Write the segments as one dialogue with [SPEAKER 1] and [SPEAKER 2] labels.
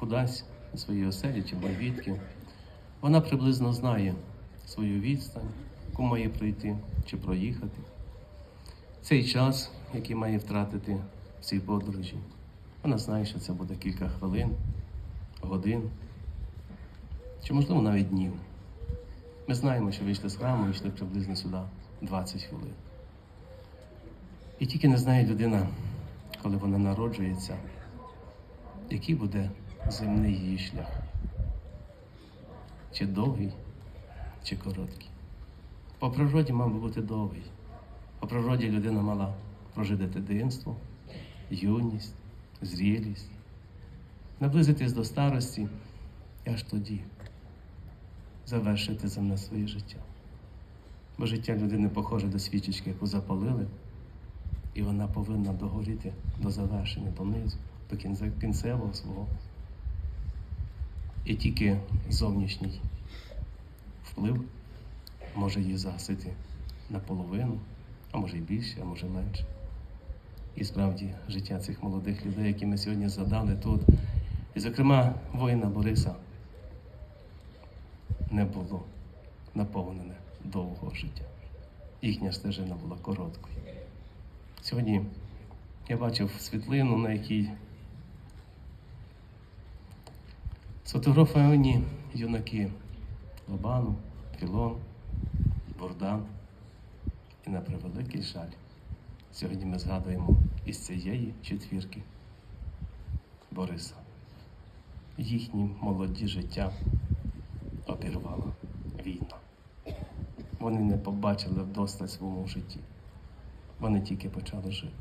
[SPEAKER 1] кудись до своєї оселі чи боєвідки, вона приблизно знає свою відстань, яку має пройти чи проїхати. Цей час, який має втратити в цій подорожі, вона знає, що це буде кілька хвилин, годин, чи, можливо, навіть днів. Ми знаємо, що вийшли з храму, вийшли приблизно сюди 20 хвилин. І тільки не знає людина, коли вона народжується, який буде земний її шлях. Чи довгий, чи короткий. По природі мав би бути довгий. По природі людина мала прожити дитинство, юність, зрілість, наблизитись до старості і аж тоді завершити земне своє життя. Бо життя людини похоже до свічечки, яку запалили, і вона повинна догоріти до завершення, до кінця, кінцевого свого. І тільки зовнішній вплив може її загасити наполовину, а може й більше, а може менше. І справді життя цих молодих людей, які ми сьогодні згадали тут, і, зокрема, воїна Бориса, не було наповнене довгого життя. Їхня стежина була короткою. Сьогодні я бачив світлину, на якій сфотографовані юнаки Лобану, Філон, Бордан. І на превеликий жаль, сьогодні ми згадуємо із цієї четвірки Бориса. Їхні молоді життя обірвала війна. Вони не побачили вдосталь своєму житті. Вони тільки почали жити.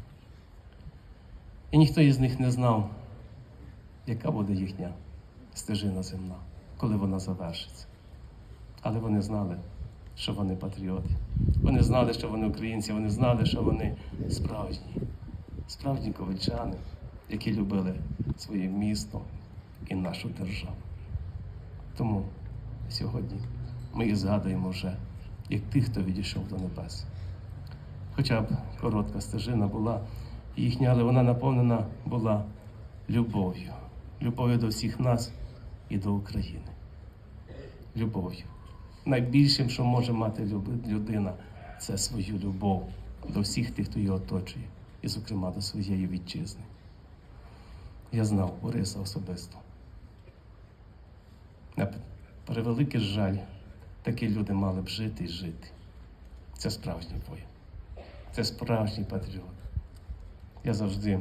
[SPEAKER 1] І ніхто із них не знав, яка буде їхня стежина земна, коли вона завершиться. Але вони знали, що вони патріоти. Вони знали, що вони українці, вони знали, що вони справжні, справжні ковальчани, які любили своє місто і нашу державу. Тому сьогодні ми їх згадуємо вже як тих, хто відійшов до небес. Хоча б коротка стежина була їхня, але вона наповнена була любов'ю, любов'ю до всіх нас і до України. Любов'ю. Найбільшим, що може мати людина, це свою любов до всіх тих, хто її оточує, і, зокрема, до своєї вітчизни. Я знав Бориса особисто. На превеликий жаль, такі люди мали б жити і жити. Це справжній воїн. Це справжній патріот. Я завжди,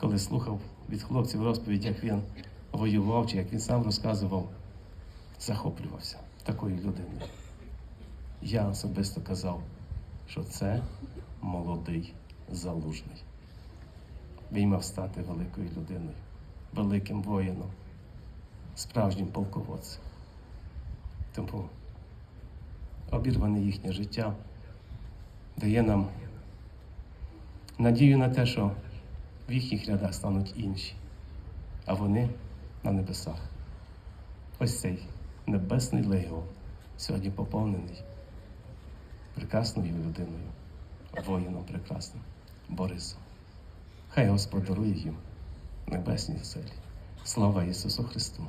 [SPEAKER 1] коли слухав від хлопців розповідь, як він воював, чи як він сам розказував, захоплювався такою людиною. Я особисто казав, що це молодий залужний. Він мав стати великою людиною, великим воїном, справжнім полководцем. Тому обірване їхнє життя дає нам надію на те, що в їхніх рядах стануть інші, а вони на небесах. Ось цей небесний легіон сьогодні поповнений прекрасною людиною, воїном прекрасним Борисом. Хай Господь дарує їм небесні оселі. Слава Ісусу Христу!